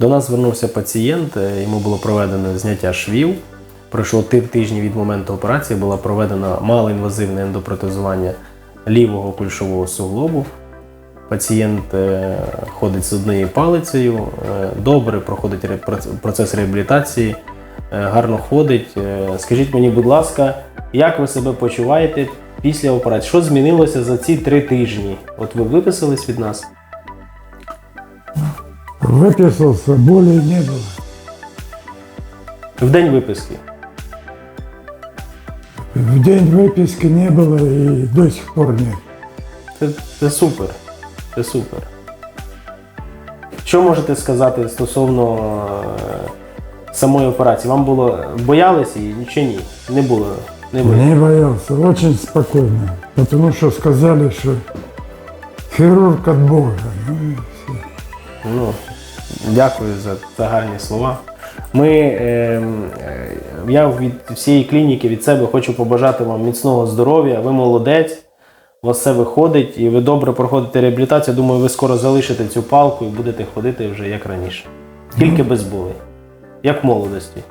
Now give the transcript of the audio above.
До нас звернувся пацієнт, е, йому було проведено зняття швів. Пройшло три тижні від моменту операції, було проведено малоінвазивне ендопротезування лівого кульшового суглобу. Пацієнт е, ходить з однією палицею, е, добре проходить процес реабілітації, гарно ходить. Скажіть мені, будь ласка, як ви себе почуваєте після операції? Що змінилося за ці три тижні? От ви виписались від нас? Выписался, боли не было. В день виписки. В день выписки не было и до сих пор нет. Це, це супер. Це супер. Що можете сказати стосовно е, самої операції? Вам було боялися її чи ні? Не було. Не було. Не боялся, очень спокойно. Потому что сказали, что хирург от Бога. Ну, и всё. Ну, дякую за, за гарні слова. Ми, е, е, я від всієї клініки від себе хочу побажати вам міцного здоров'я. Ви молодець, у вас все виходить і ви добре проходите реабілітацію. Думаю, ви скоро залишите цю палку і будете ходити вже як раніше. Тільки без болей. Як в молодості.